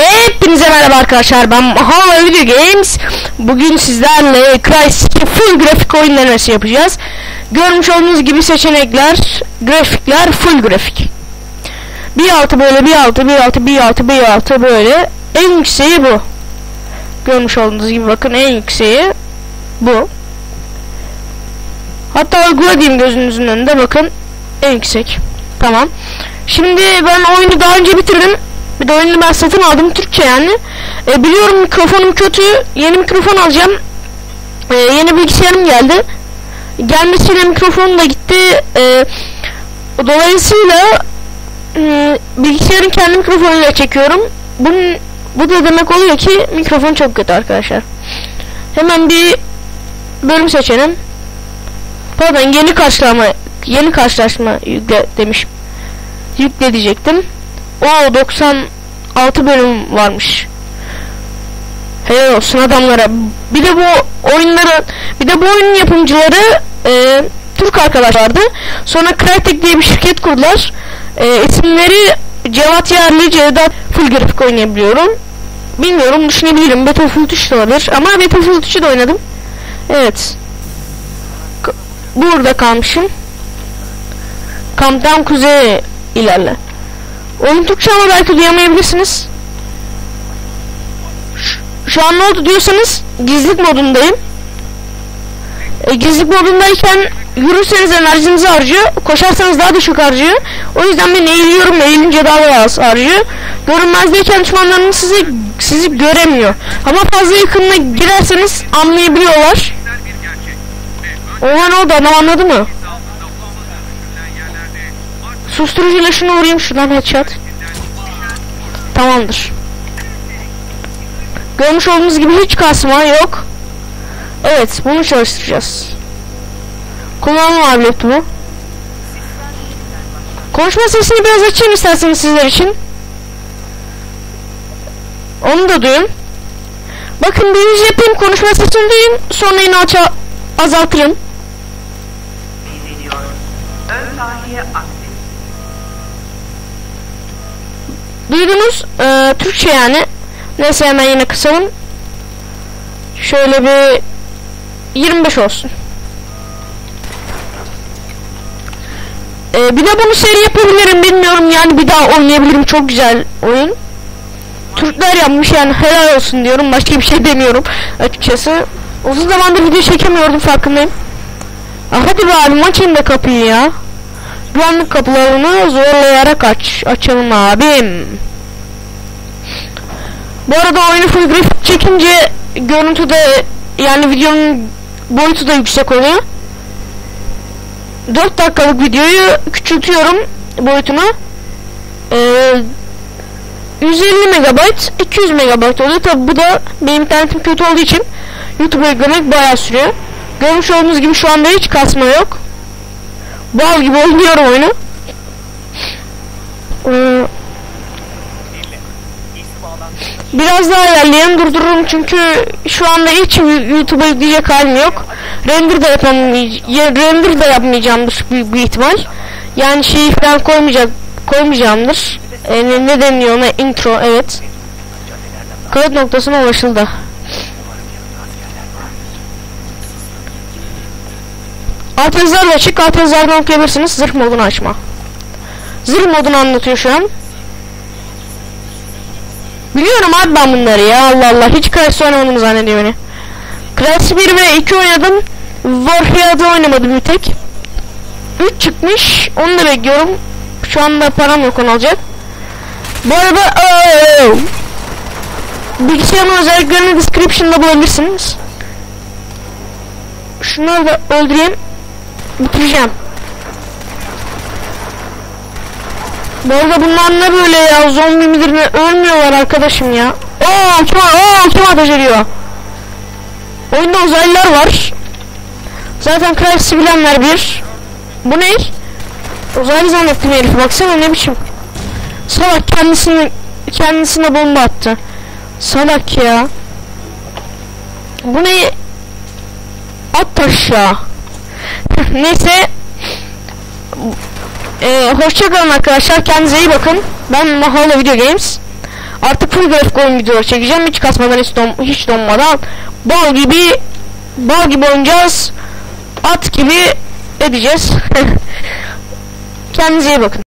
Hepinize merhaba arkadaşlar. Ben Mahalo Video Games. Bugün sizlerle Crysis full grafik oyun denemesi yapacağız. Görmüş olduğunuz gibi seçenekler Grafikler full grafik. Bir altı böyle bir altı bir altı bir altı bir altı böyle. En yükseği bu. Görmüş olduğunuz gibi bakın en yükseği Bu. Hatta uyguladayım gözünüzün önünde bakın En yüksek. Tamam. Şimdi ben oyunu daha önce bitirdim de ben satın aldım Türkçe yani. E, biliyorum mikrofonum kötü. Yeni mikrofon alacağım. E, yeni bilgisayarım geldi. Gelmesiyle mikrofon da gitti. E, dolayısıyla e, bilgisayarın kendi mikrofonuyla çekiyorum. Bunun, bu da demek oluyor ki mikrofon çok kötü arkadaşlar. Hemen bir bölüm seçelim. Pardon yeni karşılama yeni karşılaşma yükle demiş. Yükle diyecektim. O 96 bölüm varmış. Helal olsun adamlara. Bir de bu oyunların bir de bu oyunun yapımcıları e, Türk arkadaşlardı. Sonra Crytek diye bir şirket kurdular. E, isimleri Cevat Yarlı, Cevdet Full grafik oynayabiliyorum. Bilmiyorum düşünebilirim. Battlefield 3 de olabilir. Ama Battlefield 3'ü de oynadım. Evet. Burada kalmışım. Kamptan kuzeye ilerle. Oyun Türkçe ama belki duyamayabilirsiniz. Şu, şu an ne oldu diyorsanız gizlilik modundayım. E, gizlilik modundayken yürürseniz enerjinizi harcıyor. Koşarsanız daha düşük harcıyor. O yüzden ben eğiliyorum. Eğilince daha da az harcıyor. Görünmezdeyken düşmanlarınız sizi sizi göremiyor. Ama fazla yakınına girerseniz anlayabiliyorlar. Oha ne oldu adam anladı mı? Susturucuyla şunu vurayım şuradan headshot. Tamamdır. Görmüş olduğunuz gibi hiç kasma yok. Evet bunu çalıştıracağız. Kullanım abi laptopu. Konuşma sesini biraz açayım isterseniz sizler için. Onu da duyun. Bakın bir yüz yapayım konuşma sesini duyun. Sonra yine aça azaltırım. Ön nahiye Duydunuz e, Türkçe yani. Neyse hemen yine kısalım. Şöyle bir 25 olsun. E, bir de bunu seri yapabilirim bilmiyorum yani bir daha oynayabilirim çok güzel oyun. Türkler yapmış yani helal olsun diyorum başka bir şey demiyorum açıkçası. Uzun zamandır video çekemiyordum farkındayım. Ah, hadi be abi açayım da kapıyı ya. Güvenlik kapılarını zorlayarak aç. Açalım abim. Bu arada oyunu full grafik çekince görüntü de yani videonun boyutu da yüksek oluyor. 4 dakikalık videoyu küçültüyorum boyutunu. Ee, 150 megabayt 200 megabayt oluyor. Tabi bu da benim internetim kötü olduğu için YouTube'a yüklemek bayağı sürüyor. Görmüş olduğunuz gibi şu anda hiç kasma yok. Bal gibi oynuyorum oyunu. Ee, biraz daha ilerleyelim durdururum çünkü şu anda hiç YouTube'a yükleyecek halim yok. Render da yapamayacağım, render da yapmayacağımdır büyük bir ihtimal. Yani şeyi falan koymayacak, koymayacağımdır. Ee, ne deniyor ona intro evet. Kayıt noktasına ulaşıldı. Alt yazılarla açık, alt yazılardan okuyabilirsiniz. Zırh modunu açma. Zırh modunu anlatıyor şu an. Biliyorum abi ben bunları ya Allah Allah. Hiç Crash oynamadım zannediyor beni. Crash 1 ve 2 oynadım. Warhead'ı oynamadım bir tek. 3 çıkmış. Onu da bekliyorum. Şu anda param yok onu alacak. Bu arada ooo, bilgisayarın özelliklerini description'da bulabilirsiniz. Şunları da öldüreyim bitireceğim. Bu arada bunlar ne böyle ya zombi midir ne ölmüyorlar arkadaşım ya. Oo kim, oo, kim ateş ediyor? Oyunda uzaylılar var. Zaten Crash'ı bilenler bir. Bu ne? Uzaylı zannettim herif baksana ne biçim. Salak kendisini kendisine bomba attı. Salak ya. Bu ne? At aşağı. Neyse. Ee, hoşçakalın arkadaşlar. Kendinize iyi bakın. Ben Mahalo Video Games. Artık full grafik oyun videoları çekeceğim. Hiç kasmadan hiç, don hiç donmadan. Bal gibi bal gibi oynayacağız. At gibi edeceğiz. Kendinize iyi bakın.